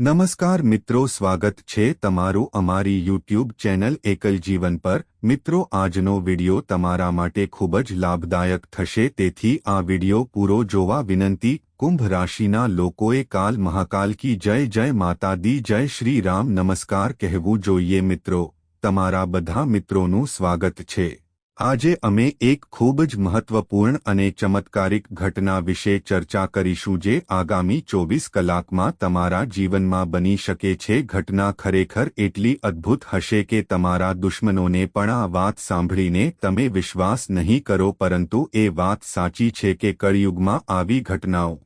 નમસ્કાર મિત્રો, સ્વાગત છે તમારું અમારી યુટ્યુબ ચેનલ એકલ જીવન પર. મિત્રો, આજનો વિડિયો તમારા માટે ખૂબ જ લાભદાયક થશે, તેથી આ વિડિયો પૂરો જોવા વિનંતી. કુંભ રાશિના લોકોએ કાલ મહાકાલ કી જય જય માતા દી, જય શ્રી રામ. નમસ્કાર કહેવું જોઈએ મિત્રો. તમારા બધા મિત્રોનું સ્વાગત છે. આજે અમે એક ખૂબ જ મહત્વપૂર્ણ અને ચમત્કારિક ઘટના વિશે ચર્ચા કરીશું જે આગામી ચોવીસ કલાકમાં તમારા જીવનમાં બની શકે છે. ઘટના ખરેખર એટલી અદ્ભુત હશે કે તમારા દુશ્મનોને પણ આ વાત સાંભળીને તમે વિશ્વાસ નહીં કરો, પરંતુ એ વાત સાચી છે કે કળિયુગમાં આવી ઘટનાઓ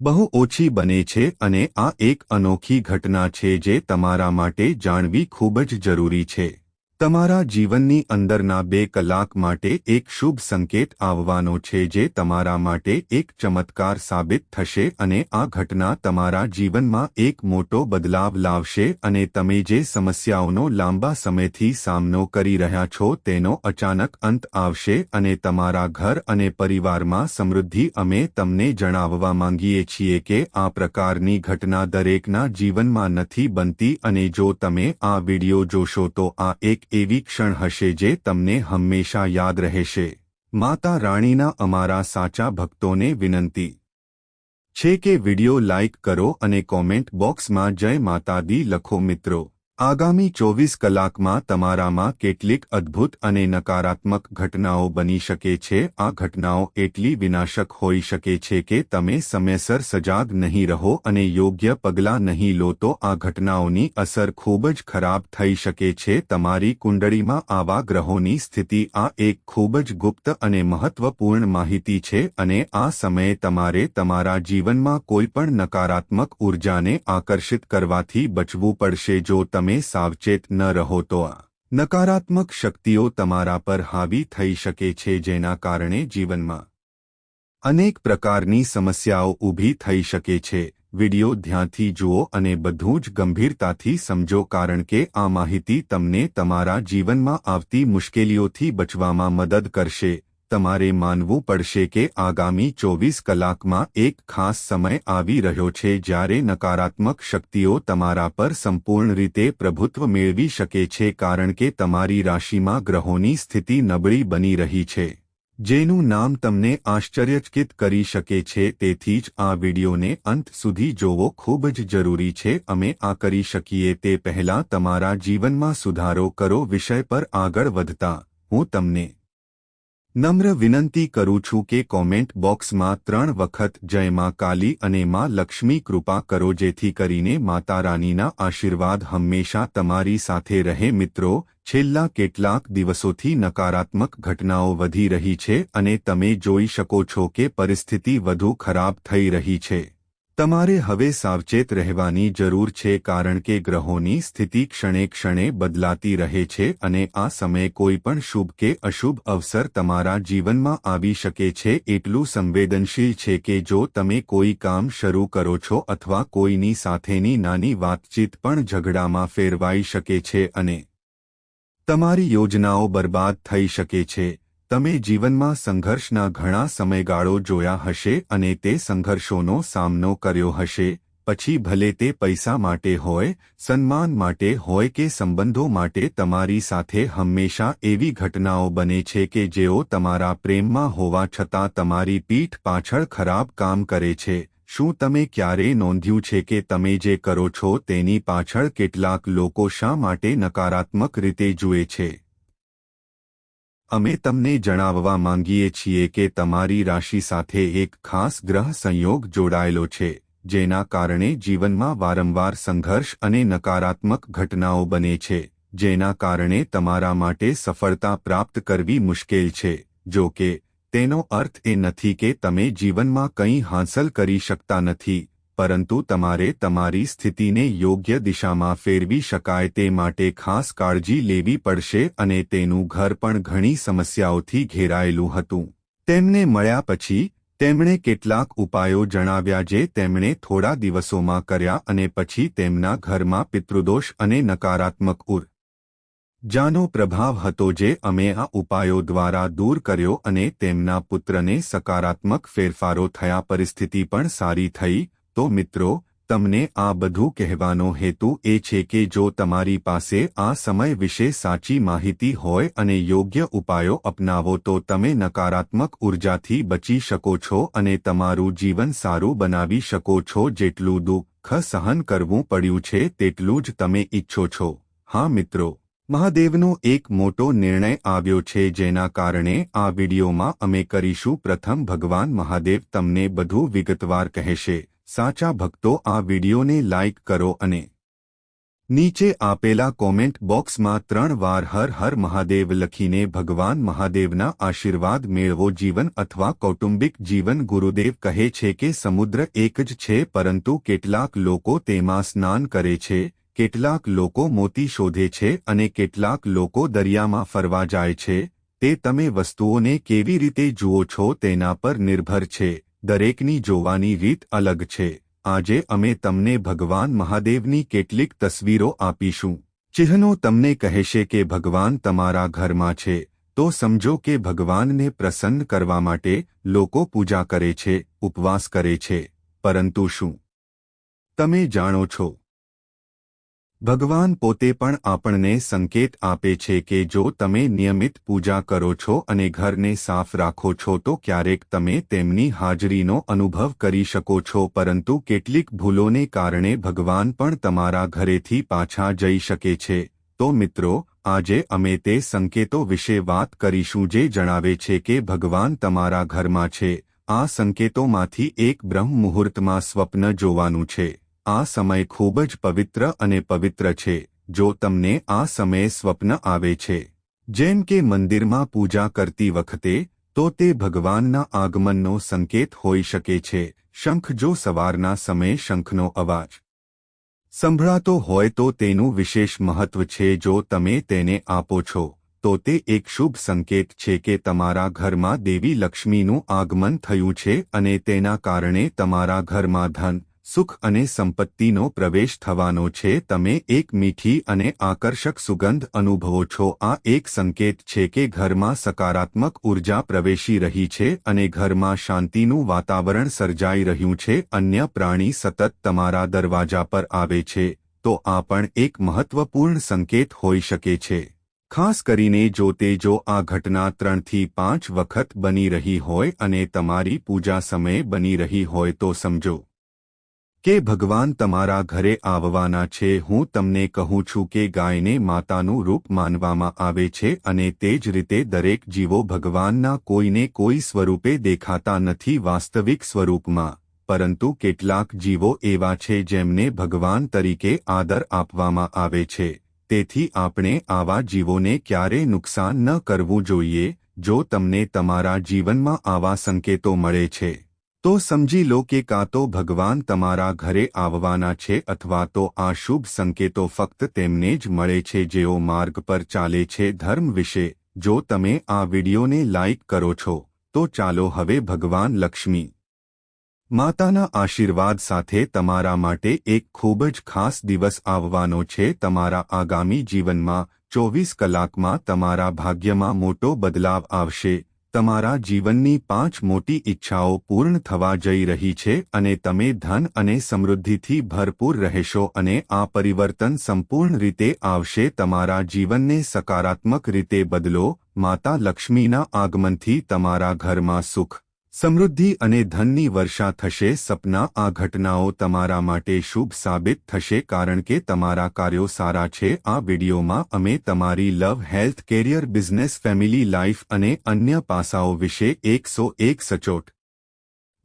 બહુ ઓછી બને છે અને આ એક અનોખી ઘટના છે જે તમારા માટે જાણવી ખૂબ જ જરૂરી છે. તમારા જીવનની અંદરના બે કલાક માટે એક શુભ સંકેત આવવાનો છે જે તમારા માટે એક ચમત્કાર સાબિત થશે અને આ ઘટના તમારા જીવનમાં એક મોટો બદલાવ લાવશે અને તમે જે સમસ્યાઓનો લાંબા સમયથી સામનો કરી રહ્યા છો તેનો અચાનક અંત આવશે અને તમારા ઘર અને પરિવારમાં સમૃદ્ધિ અમે તમને જણાવવા માંગીએ છીએ કે આ પ્રકારની ઘટના દરેકના જીવનમાં નથી બનતી અને જો તમે આ વિડિયો જોશો તો આ એક એવી ક્ષણ હશે જે તમને હંમેશા યાદ રહેશે. માતા રાણીના અમારા સાચા ભક્તોને વિનંતી. છે કે વિડિયો લાઇક કરો અને કોમેન્ટ બોક્સમાં જય માતા દી લખો મિત્રો. આગામી ચોવીસ કલાકમાં તમારામાં કેટલીક અદ્ભુત અને નકારાત્મક ઘટનાઓ બની શકે છે. આ ઘટનાઓ એટલી વિનાશક હોઈ શકે છે કે તમે સમયસર સજાગ નહીં રહો અને યોગ્ય પગલાં નહીં લો તો આ ઘટનાઓની અસર ખૂબ જ ખરાબ થઈ શકે છે. તમારી કુંડળીમાં આવા ગ્રહોની સ્થિતિ આ એક ખૂબ જ ગુપ્ત અને મહત્વપૂર્ણ માહિતી છે અને આ સમયે તમારે તમારા જીવનમાં કોઈપણ નકારાત્મક ઉર્જાને આકર્ષિત કરવાથી બચવું પડશે. જો તમે તમે સાવચેત ન રહો તો આ નકારાત્મક શક્તિઓ તમારા પર હાવી થઈ શકે છે જેના કારણે જીવનમાં અનેક પ્રકારની સમસ્યાઓ ઊભી થઈ શકે છે. વિડિયો ધ્યાનથી જુઓ અને બધું જ ગંભીરતાથી સમજો કારણ કે આ માહિતી તમને તમારા જીવનમાં આવતી મુશ્કેલીઓથી બચવામાં મદદ કરશે. તમારે માનવું પડશે કે આગામી ચોવીસ કલાકમાં એક ખાસ સમય આવી રહ્યો છે જ્યારે નકારાત્મક શક્તિઓ તમારા પર સંપૂર્ણ રીતે પ્રભુત્વ મેળવી શકે છે કારણ કે તમારી રાશિમાં ગ્રહોની સ્થિતિ નબળી બની રહી છે. જેનું નામ તમને આશ્ચર્યચકિત કરી શકે છે, તેથી જ આ વિડિયોને અંત સુધી જોવો. ખૂબ જ જરૂરી છે અમે આ કરી શકીએ તે પહેલાં તમારા જીવનમાં સુધારો કરો, વિષય પર આગળ વધતા હું તમને નમ્ર વિનંતી કરું છું કે કોમેન્ટ બોક્સમાં ત્રણ વખત જય માં કાલી અને માં લક્ષ્મી કૃપા કરો જેથી કરીને માતા રાનીના આશીર્વાદ હંમેશા તમારી સાથે રહે. મિત્રો, છેલ્લા કેટલાક દિવસોથી નકારાત્મક ઘટનાઓ વધી રહી છે અને તમે જોઈ શકો છો કે પરિસ્થિતિ વધુ ખરાબ થઈ રહી છે. તમારે હવે સાવચેત રહેવાની જરૂર છે કારણ કે ગ્રહોની સ્થિતિ ક્ષણે ક્ષણે બદલાતી રહે છે અને આ સમયે કોઈ પણ શુભ કે અશુભ અવસર તમારા જીવનમાં આવી શકે છે. એટલું સંવેદનશીલ છે કે જો તમે કોઈ કામ શરૂ કરો છો અથવા કોઈની સાથેની નાની વાતચીત પણ ઝઘડામાં ફેરવાઈ શકે છે અને તમારી યોજનાઓ બરબાદ થઈ શકે છે. તમે જીવનમાં સંઘર્ષના ઘણા સમયગાળો જોયા હશે અને તે સંઘર્ષોનો સામનો કર્યો હશે, પછી ભલે તે પૈસા માટે હોય, સન્માન માટે હોય કે સંબંધો માટે તમારી સાથે હંમેશા એવી ઘટનાઓ બને છે કે જેઓ તમારા પ્રેમમાં હોવા છતાં તમારી પીઠ પાછળ ખરાબ કામ કરે છે. શું તમે ક્યારેય નોંધ્યું છે કે તમે જે કરો છો તેની પાછળ કેટલાક લોકો શા માટે નકારાત્મક રીતે જુએ છે? અમે તમને જણાવવા માંગીએ છીએ કે તમારી રાશિ સાથે એક ખાસ ગ્રહ સંયોગ જોડાયેલો છે, જેના કારણે જીવનમાં વારંવાર સંઘર્ષ અને નકારાત્મક ઘટનાઓ બને છે, જેના કારણે તમારા માટે સફળતા પ્રાપ્ત કરવી મુશ્કેલ છે. જો કે, તેનો અર્થ એ નથી કે તમે જીવનમાં કંઈ હાંસલ કરી શકતા નથી. પરંતુ તમારે તમારી સ્થિતિને યોગ્ય દિશામાં ફેરવી શકાય તે માટે ખાસ કાળજી લેવી પડશે અને તેનું ઘર પણ ઘણી સમસ્યાઓથી ઘેરાયેલું હતું. તેમને મળ્યા પછી, તેમણે કેટલાક ઉપાયો જણાવ્યા જે તેમણે થોડા દિવસોમાં કર્યા અને પછી તેમના ઘરમાં પિતૃદોષ અને નકારાત્મક ઉર. જાનો પ્રભાવ હતો જે અમે આ ઉપાયો દ્વારા દૂર કર્યો અને તેમના પુત્રને સકારાત્મક ફેરફારો થયા પરિસ્થિતિ પણ સારી થઈ તો મિત્રો, તમને આ બધું કહેવાનો હેતુ એ છે કે જો તમારી પાસે આ સમય વિશે સાચી માહિતી હોય અને યોગ્ય ઉપાયો અપનાવો તો તમે નકારાત્મક ઉર્જાથી બચી શકો છો અને તમારું જીવન સારું બનાવી શકો છો જેટલું દુઃખ સહન કરવું પડ્યું છે તેટલું જ તમે ઈચ્છો છો. હા મિત્રો, મહાદેવનો એક મોટો નિર્ણય આવ્યો છે જેના કારણે આ વિડીયોમાં અમે કરીશું પ્રથમ ભગવાન મહાદેવ તમને બધું વિગતવાર કહેશે. સાચા ભક્તો આ વિડીયોને લાઇક કરો અને નીચે આપેલા કોમેન્ટ બોક્સમાં ત્રણ વાર હર હર મહાદેવ લખીને ભગવાન મહાદેવના આશીર્વાદ મેળવો. જીવન અથવા કૌટુંબિક જીવન ગુરુદેવ કહે છે કે સમુદ્ર એક જ છે પરંતુ કેટલાક લોકો તેમાં સ્નાન કરે છે, કેટલાક લોકો મોતી શોધે છે અને કેટલાક લોકો દરિયામાં ફરવા જાય છે. તે તમે વસ્તુઓને કેવી રીતે જુઓ છો તેના પર નિર્ભર છે. દરેકની જોવાની રીત અલગ છે. આજે અમે તમને ભગવાન મહાદેવની કેટલીક તસવીરો આપીશું. ચિહ્નો તમને કહેશે કે ભગવાન તમારા ઘરમાં છે. તો સમજો કે ભગવાનને પ્રસન્ન કરવા માટે લોકો પૂજા કરે છે, ઉપવાસ કરે છે. પરંતુ શું? તમે જાણો છો ભગવાન પોતે પણ આપણને સંકેત આપે છે કે જો તમે નિયમિત પૂજા કરો છો અને ઘરને સાફ રાખો છો તો ક્યારેક તમે તેમની હાજરીનો અનુભવ કરી શકો છો. પરંતુ કેટલીક ભૂલોને કારણે ભગવાન પણ તમારા ઘરેથી પાછા જઈ શકે છે. તો મિત્રો, આજે અમે તે સંકેતો વિશે વાત કરીશું જે જણાવે છે કે ભગવાન તમારા ઘરમાં છે. આ સંકેતોમાંથી એક બ્રહ્મ મુહૂર્તમાં સ્વપ્ન જોવાનું છે. આ સમય ખૂબ જ પવિત્ર અને પવિત્ર છે, જો તમને આ સમયે સ્વપ્ન આવે છે. જેમ કે મંદિરમાં પૂજા કરતી વખતે, તો તે ભગવાનના આગમનનો સંકેત હોઈ શકે છે, શંખ જો સવારના સમયે શંખનો અવાજ સંભળાતો હોય તો તેનું વિશેષ મહત્વ છે, જો તમે તેને આપો છો, તો તે એક શુભ સંકેત છે કે તમારા ઘરમાં દેવી લક્ષ્મીનું આગમન થયું છે અને તેના કારણે તમારા ઘરમાં ધન સુખ અને સંપત્તિનો પ્રવેશ થવાનો છે. તમે એક મીઠી અને આકર્ષક સુગંધ અનુભવો છો. આ એક સંકેત છે કે ઘરમાં સકારાત્મક ઊર્જા પ્રવેશી રહી છે અને ઘરમાં શાંતિનું વાતાવરણ સર્જાઈ રહ્યું છે. અન્ય પ્રાણી સતત તમારા દરવાજા પર આવે છે, તો આ પણ એક મહત્વપૂર્ણ સંકેત હોઈ શકે છે. ખાસ કરીને જો તે જો આ ઘટના ત્રણથી પાંચ વખત બની રહી હોય અને તમારી પૂજા સમયે બની રહી હોય તો સમજો. કે ભગવાન તમારા ઘરે આવવાના છે, હું તમને કહું છું કે ગાયને માતાનું રૂપ માનવામાં આવે છે અને તે જ રીતે દરેક જીવો ભગવાનના કોઈને કોઈ સ્વરૂપે દેખાતા નથી વાસ્તવિક સ્વરૂપમાં, પરંતુ કેટલાક જીવો એવા છે જેમને ભગવાન તરીકે આદર આપવામાં આવે છે. તેથી આપણે આવા જીવોને ક્યારે નુકસાન ન કરવું જોઈએ, જો તમને તમારા જીવનમાં આવા સંકેતો મળે છે. તો સમજી લો કે કાં તો ભગવાન તમારા ઘરે આવવાના છે અથવા તો આ શુભ સંકેતો ફક્ત તેમને જ મળે છે જેઓ માર્ગ પર ચાલે છે ધર્મ વિશે. જો તમે આ વિડીયોને લાઇક કરો છો, તો ચાલો હવે ભગવાન લક્ષ્મી માતાના આશીર્વાદ સાથે તમારા માટે એક ખૂબ જ ખાસ દિવસ આવવાનો છે. તમારા આગામી જીવનમાં ચોવીસ કલાકમાં તમારા ભાગ્યમાં મોટો બદલાવ આવશે. તમારા જીવનની પાંચ મોટી ઈચ્છાઓ પૂર્ણ થવા જઈ રહી છે અને તમે ધન અને સમૃદ્ધિથી ભરપૂર રહેશો અને આ પરિવર્તન સંપૂર્ણ રીતે આવશે. તમારા જીવનને સકારાત્મક રીતે બદલો. માતા લક્ષ્મીના આગમનથી તમારા ઘરમાં સુખ સમૃદ્ધિ અને ધનની વર્ષા થશે, સપના આ ઘટનાઓ તમારા માટે શુભ સાબિત થશે કારણ કે તમારા કાર્યો સારા છે. આ વિડીયોમાં અમે તમારી love health career business family life અને અન્ય પાસાઓ વિશે એકસો એક સચોટ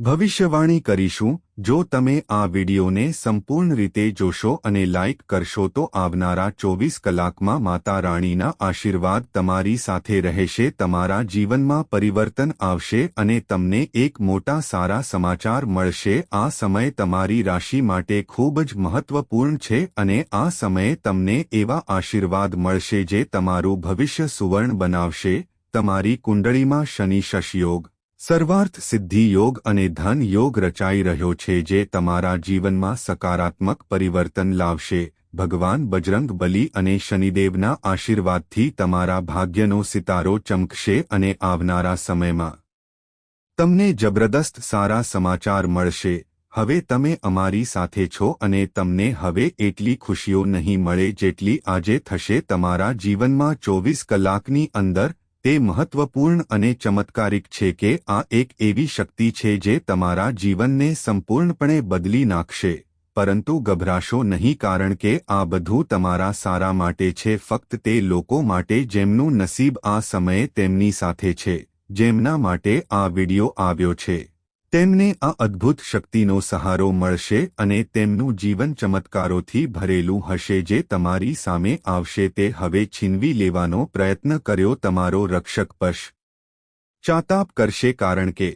ભવિષ્યવાણી કરીશું. જો તમે આ વિડીયોને સંપૂર્ણ રીતે જોશો અને લાઇક કરશો તો આવનારા ચોવીસ કલાકમાં માતા રાણીના આશીર્વાદ તમારી સાથે રહેશે, તમારા જીવનમાં પરિવર્તન આવશે અને તમને એક મોટા સારા સમાચાર મળશે. આ સમય તમારી રાશિ માટે ખૂબ જ મહત્વપૂર્ણ છે અને આ સમયે તમને એવા આશીર્વાદ મળશે જે તમારું ભવિષ્ય સુવર્ણ બનાવશે. તમારી કુંડળીમાં શનિ શશયોગ સર્વાર્થ સિદ્ધિ યોગ અને ધન યોગ રચાઈ રહ્યો છે જે તમારા જીવનમાં સકારાત્મક પરિવર્તન લાવશે. ભગવાન બજરંગ બલી અને શનિદેવના આશીર્વાદથી તમારા ભાગ્યનો સિતારો ચમકશે અને આવનારા સમયમાં તમને જબરદસ્ત સારા સમાચાર મળશે. હવે તમે અમારી સાથે છો અને તમને હવે એટલી ખુશીઓ નહીં મળે જેટલી આજે થશે તમારા જીવનમાં ચોવીસ કલાકની અંદર તે મહત્વપૂર્ણ અને ચમત્કારિક છે કે આ એક એવી શક્તિ છે જે તમારા જીવનને સંપૂર્ણપણે બદલી નાખશે, પરંતુ ગભરાશો નહીં કારણ કે આ બધું તમારા સારા માટે છે, ફક્ત તે લોકો માટે જેમનું નસીબ આ સમયે તેમની સાથે છે, જેમના માટે આ વિડિયો આવ્યો છે. તેમને આ અદ્ભુત શક્તિનો સહારો મળશે અને તેમનું જીવન ચમત્કારોથી ભરેલું હશે જે તમારી સામે આવશે તે હવે છીનવી લેવાનો પ્રયત્ન કર્યો તમારો રક્ષક પશ. ચાતાપ કરશે કારણ કે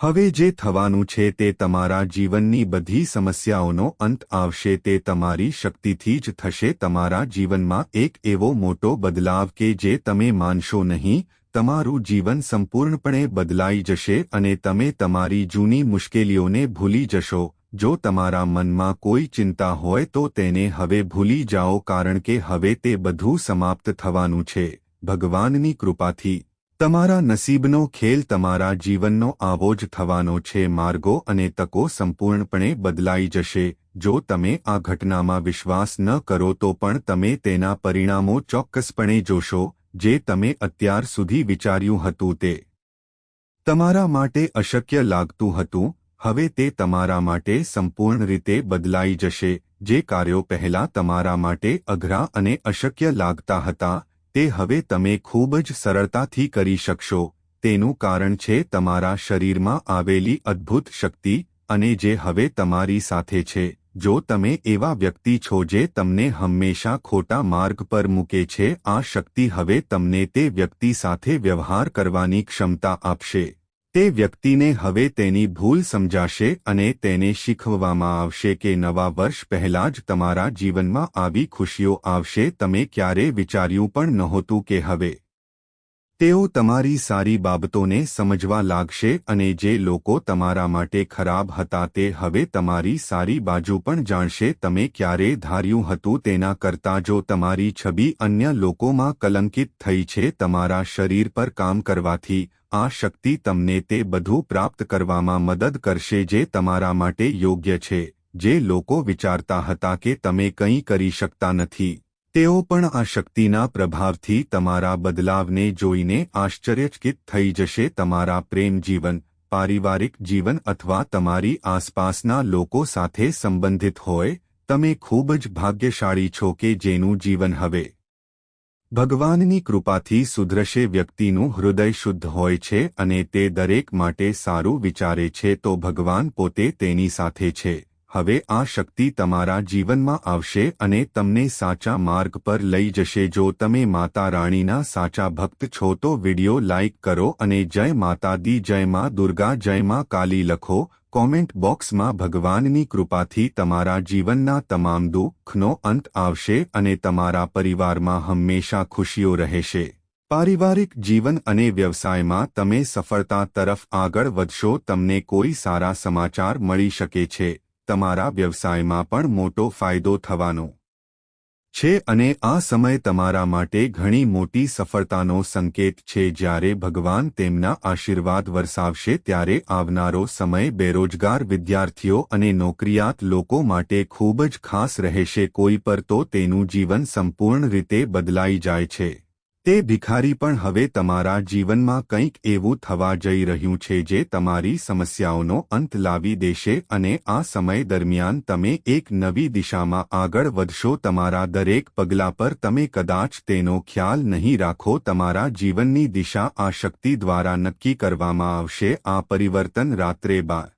હવે જે થવાનું છે તે તમારા જીવનની બધી સમસ્યાઓનો અંત આવશે તે તમારી શક્તિથી જ થશે તમારા જીવનમાં એક એવો મોટો બદલાવ કે જે તમે માનશો નહીં તમારું જીવન સંપૂર્ણપણે બદલાઈ જશે અને તમે તમારી જૂની મુશ્કેલીઓને ભૂલી જશો. જો તમારા મનમાં કોઈ ચિંતા હોય તો તેને હવે ભૂલી જાઓ કારણ કે હવે તે બધું સમાપ્ત થવાનું છે. ભગવાનની કૃપાથી. તમારા નસીબનો ખેલ તમારા જીવનનો આવો જ થવાનો છે. માર્ગો અને તકો સંપૂર્ણપણે બદલાઈ જશે. જો તમે આ ઘટનામાં વિશ્વાસ ન કરો તો પણ તમે તેના પરિણામો ચોક્કસપણે જોશો. જે તમે અત્યાર સુધી વિચાર્યું હતું તે તમારા માટે અશક્ય લાગતું હતું, હવે તે તમારા માટે સંપૂર્ણ રીતે બદલાઈ જશે. જે કાર્યો પહેલા તમારા માટે અઘરા અને અશક્ય લાગતા હતા, તે હવે તમે ખૂબ જ સરળતાથી કરી શકશો. તેનું કારણ છે તમારા શરીરમાં આવેલી અદ્ભુત શક્તિ અને જે હવે તમારી સાથે છે. જો તમે એવા વ્યક્તિ છો જે તમને હંમેશા ખોટા માર્ગ પર મૂકે છે, આ શક્તિ હવે તમને તે વ્યક્તિ સાથે વ્યવહાર કરવાની ક્ષમતા આપશે. તે વ્યક્તિને હવે તેની ભૂલ સમજાશે અને તેને શીખવવામાં આવશે કે નવા વર્ષ પહેલા જ તમારા જીવનમાં આવી ખુશીઓ આવશે, તમે ક્યારે વિચાર્યું પણ નહોતું કે હવે તેઓ તમારી સારી બાબતોને સમજવા લાગશે અને જે લોકો તમારા માટે ખરાબ હતા તે હવે તમારી સારી બાજુ પણ જાણશે. તમે ક્યારે ધાર્યું હતું તેના કરતાં જો તમારી છબી અન્ય લોકોમાં કલંકિત થઈ છે, તમારા શરીર પર કામ કરવાથી આ શક્તિ તમને તે બધું પ્રાપ્ત કરવામાં મદદ કરશે જે તમારા માટે યોગ્ય છે. જે લોકો વિચારતા હતા કે તમે કંઈ કરી શકતા નથી. તેઓ પણ આ શક્તિના પ્રભાવથી તમારા બદલાવને જોઈને આશ્ચર્યચકિત થઈ જશે. તમારા પ્રેમ જીવન, પારિવારિક જીવન અથવા તમારી આસપાસના લોકો સાથે સંબંધિત હોય, તમે ખૂબ જ ભાગ્યશાળી છો કે જેનું જીવન હવે ભગવાનની કૃપાથી સુધરશે. વ્યક્તિનું હૃદય શુદ્ધ હોય છે અને તે દરેક માટે સારું વિચારે છે તો ભગવાન પોતે તેની સાથે છે. હવે આ શક્તિ તમારા જીવનમાં આવશે અને તમને સાચા માર્ગ પર લઈ જશે. જો તમે માતા રાણીના સાચા ભક્ત છો, તો વિડિયો લાઇક કરો અને જય માતા દી, જય માં દુર્ગા, જય માં કાલી લખો. કોમેન્ટ બોક્સમાં ભગવાનની કૃપાથી તમારા જીવનના તમામ દુઃખનો અંત આવશે અને તમારા પરિવારમાં હંમેશા ખુશીઓ રહેશે. પારિવારિક જીવન અને વ્યવસાયમાં તમે સફળતા તરફ આગળ વધશો, તમને કોઈ સારા સમાચાર મળી શકે છે. તમારા વ્યવસાયમાં પણ મોટો ફાયદો થવાનો છે અને આ સમય તમારા માટે ઘણી મોટી સફળતાનો સંકેત છે. જ્યારે ભગવાન તેમના આશીર્વાદ વરસાવશે, ત્યારે આવનારો સમય બેરોજગાર વિદ્યાર્થીઓ અને નોકરિયાત લોકો માટે ખૂબ જ ખાસ રહેશે. કોઈ પર તો તેનું જીવન સંપૂર્ણ રીતે બદલાઈ જાય છે. તે ભિખારી પણ હવે તમારા જીવનમાં કંઈક એવું થવા જઈ રહ્યું છે જે તમારી સમસ્યાઓનો અંત લાવી દેશે અને આ સમય દરમિયાન તમે એક નવી દિશામાં આગળ વધશો. તમારા દરેક પગલા પર તમે કદાચ તેનો ખ્યાલ નહીં રાખો. તમારા જીવનની દિશા આ શક્તિ દ્વારા નક્કી કરવામાં આવશે. આ પરિવર્તન રાત્રે બાર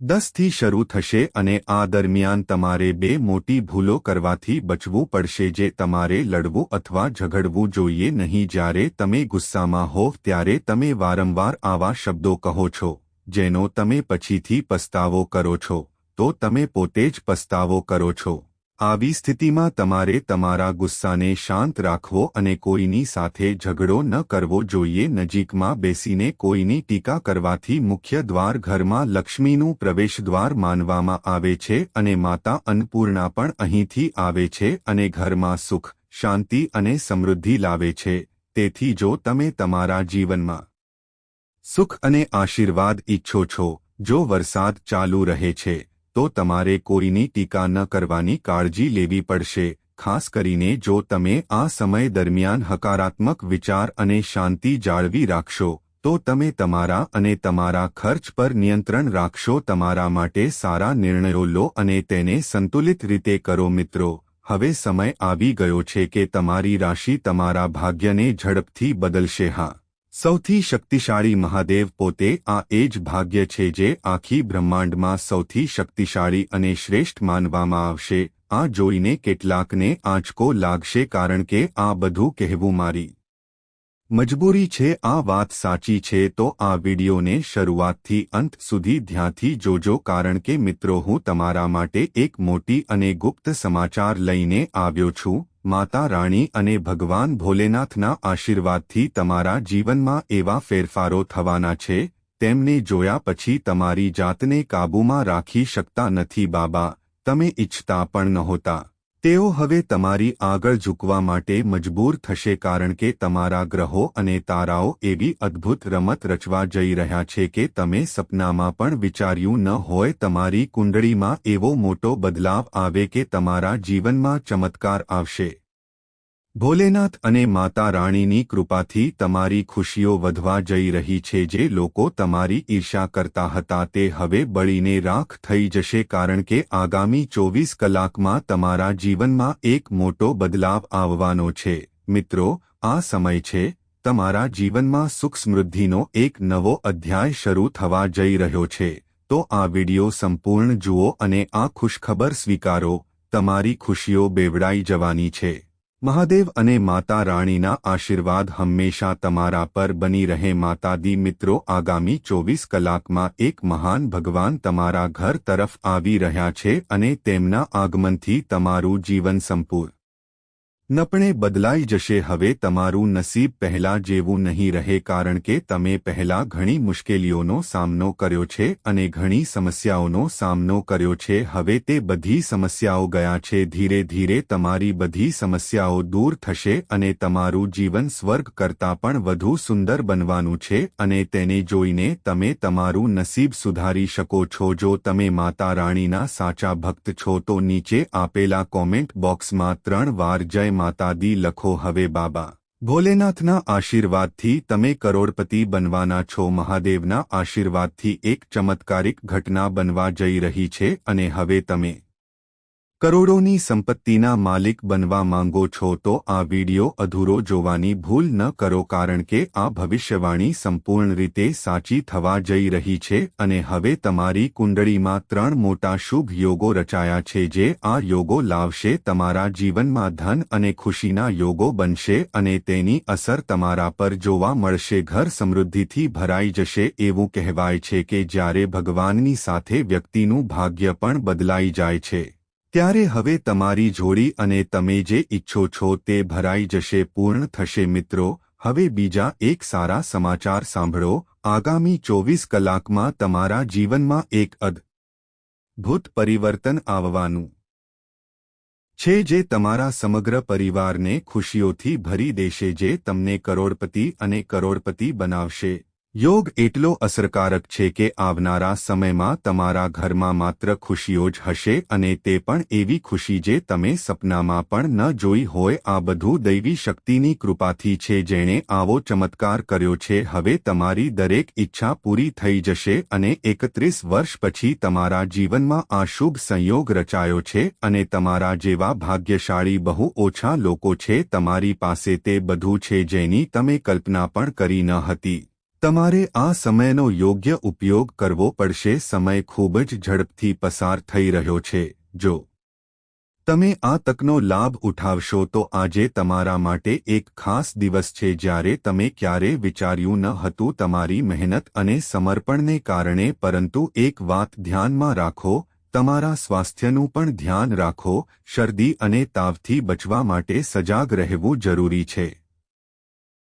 દસથી શરૂ થશે અને આ દરમિયાન તમારે બે મોટી ભૂલો કરવાથી બચવું પડશે જે તમારે લડવું અથવા ઝઘડવું જોઈએ નહીં. જ્યારે તમે ગુસ્સામાં હોવ ત્યારે તમે વારંવાર આવા શબ્દો કહો છો, જેનો તમે પછીથી પસ્તાવો કરો છો. તો તમે પોતે જ પસ્તાવો કરો છો. આવી સ્થિતિમાં તમારે તમારા ગુસ્સાને શાંત રાખવો અને કોઈની સાથે ઝઘડો ન કરવો જોઈએ. નજીકમાં બેસીને કોઈની ટીકા કરવાથી મુખ્ય દ્વાર ઘરમાં લક્ષ્મીનું પ્રવેશદ્વાર માનવામાં આવે છે અને માતા અન્નપૂર્ણા પણ અહીંથી આવે છે અને ઘરમાં સુખ, શાંતિ અને સમૃદ્ધિ લાવે છે. તેથી જો તમે તમારા જીવનમાં સુખ અને આશીર્વાદ ઈચ્છો છો, જો વરસાદ ચાલુ રહે છે તો તમારે કોઈની ટીકા ન કરવાની કાળજી લેવી પડશે, ખાસ કરીને જો તમે આ સમય દરમિયાન હકારાત્મક વિચાર અને શાંતિ જાળવી રાખશો, તો તમે તમારા અને તમારા ખર્ચ પર નિયંત્રણ રાખશો, તમારા માટે સારા નિર્ણયો લો અને તેને સંતુલિત રીતે કરો મિત્રો. હવે સમય આવી ગયો છે કે તમારી રાશિ તમારા ભાગ્યને ઝડપથી બદલશે. હા. સૌથી શક્તિશાળી મહાદેવ પોતે આ એ જ ભાગ્ય છે જે આખી બ્રહ્માંડમાં સૌથી શક્તિશાળી અને શ્રેષ્ઠ માનવામાં આવશે. આ જોઈને કેટલાકને આંચકો લાગશે કારણ કે આ બધું કહેવું મારી મજબૂરી છે. આ વાત સાચી છે તો આ વિડિયોને શરૂઆતથી અંત સુધી ધ્યાનથી જોજો કારણ કે મિત્રો હું તમારા માટે એક મોટી અને ગુપ્ત સમાચાર લઈને આવ્યો છું. માતા રાણી અને ભગવાન ભોલેનાથના આશીર્વાદથી તમારા જીવનમાં એવા ફેરફારો થવાના છે, તેમને જોયા પછી તમારી જાતને કાબૂમાં રાખી શકતા નથી બાબા, તમે ઇચ્છતા પણ નહોતા. તેઓ હવે તમારી આગળ ઝૂકવા માટે મજબૂર થશે કારણ કે તમારા ગ્રહો અને તારાઓ એવી અદ્ભુત રમત રચવા જઈ રહ્યા છે કે તમે સપનામાં પણ વિચાર્યું ન હોય તમારી કુંડળીમાં એવો મોટો બદલાવ આવે કે તમારા જીવનમાં ચમત્કાર આવશે. ભોલેનાથ અને માતા રાણીની કૃપાથી તમારી ખુશીઓ વધવા જઈ રહી છે જે લોકો તમારી ઈર્ષા કરતા હતા તે હવે બળીને રાખ થઈ જશે કારણ કે આગામી ચોવીસ કલાકમાં તમારા જીવનમાં એક મોટો બદલાવ આવવાનો છે. મિત્રો, આ સમય છે, તમારા જીવનમાં સુખ સમૃદ્ધિનો એક નવો અધ્યાય શરૂ થવા જઈ રહ્યો છે. તો આ વિડિયો સંપૂર્ણ જુઓ અને આ ખુશખબર સ્વીકારો, તમારી ખુશીઓ બેવડાઈ જવાની છે. મહાદેવ અને માતા રાણીના આશીર્વાદ હંમેશા તમારા પર બની રહે. માતાદી મિત્રો, આગામી ચોવીસ કલાકમાં એક મહાન ભગવાન તમારા ઘર તરફ આવી રહ્યા છે અને તેમના આગમનથી તમારું જીવન સંપૂર્ણ નપણે બદલાઈ જશે, હવે તમારું નસીબ પહેલા જેવું નહીં રહે, કારણ કે તમે પહેલા ઘણી મુશ્કેલીઓનો સામનો કર્યો છે અને ઘણી સમસ્યાઓનો સામનો કર્યો છે, હવે તે બધી સમસ્યાઓ ગયા છે, ધીરે ધીરે તમારી બધી સમસ્યાઓ દૂર થશે અને તમારું જીવન સ્વર્ગ કરતાં પણ વધુ સુંદર બનવાનું છે અને તેને જોઈને તમે તમારું નસીબ સુધારી શકો છો. જો તમે માતા રાણીના સાચા ભક્ત છો, તો નીચે આપેલા કોમેન્ટ બોક્સમાં ત્રણ વાર જય માતા દી લખો હવે બાબા. ભોલેનાથના આશીર્વાદથી તમે કરોડપતિ બનવાના છો. મહાદેવના આશીર્વાદથી એક ચમત્કારિક ઘટના બનવા જઈ રહી છે અને હવે તમે કરોડોની સંપત્તિના માલિક બનવા માંગો છો તો આ વિડિયો અધૂરો જોવાની ભૂલ ન કરો કારણ કે આ ભવિષ્યવાણી સંપૂર્ણ રીતે સાચી થવા જઈ રહી છે અને હવે તમારી કુંડળીમાં ત્રણ મોટા શુભ યોગો રચાયા છે જે આ યોગો લાવશે તમારા જીવનમાં ધન અને ખુશીના યોગો બનશે અને તેની અસર તમારા પર જોવા મળશે. ઘર સમૃદ્ધિથી ભરાઈ જશે એવું કહેવાય છે કે જ્યારે ભગવાનની સાથે વ્યક્તિનું ભાગ્ય પણ બદલાઈ જાય છે. ત્યારે હવે તમારી જોડી અને તમે જે ઈચ્છો છો તે ભરાઈ જશે, પૂર્ણ થશે મિત્રો. હવે બીજા એક સારા સમાચાર સાંભળો. આગામી ચોવીસ કલાકમાં તમારા જીવનમાં એક અદભૂત પરિવર્તન આવવાનું છે, જે તમારા સમગ્ર પરિવારને ખુશીઓથી ભરી દેશે, જે તમને કરોડપતિ અને કરોડપતિ બનાવશે. યોગ એટલો અસરકારક છે કે આવનારા સમયમાં તમારા ઘરમાં માત્ર ખુશીઓ જ હશે અને તે પણ એવી ખુશી જે તમે સપનામાં પણ ન જોઈ હોય. આ બધું દૈવી શક્તિની કૃપાથી છે જેણે આવો ચમત્કાર કર્યો છે. હવે તમારી દરેક ઈચ્છા પૂરી થઈ જશે અને એકત્રીસ વર્ષ પછી તમારા જીવનમાં આ શુભ સંયોગ રચાયો છે અને તમારા જેવા ભાગ્યશાળી બહુ ઓછા લોકો છે તમારી પાસે તે બધું છે જેની તમે કલ્પના પણ કરી ન હતી. તમારે આ સમયનો યોગ્ય ઉપયોગ કરવો પડશે. સમય ખૂબ જ ઝડપથી પસાર થઈ રહ્યો છે. જો તમે આ તકનો લાભ ઉઠાવશો, તો આજે તમારા માટે એક ખાસ દિવસ છે. જ્યારે તમે ક્યારે વિચાર્યું ન હતું તમારી મહેનત અને સમર્પણને કારણે, પરંતુ એક વાત ધ્યાનમાં રાખો, તમારા સ્વાસ્થ્યનું પણ ધ્યાન રાખો. શરદી અને તાવથી બચવા માટે સજાગ રહેવું જરૂરી છે.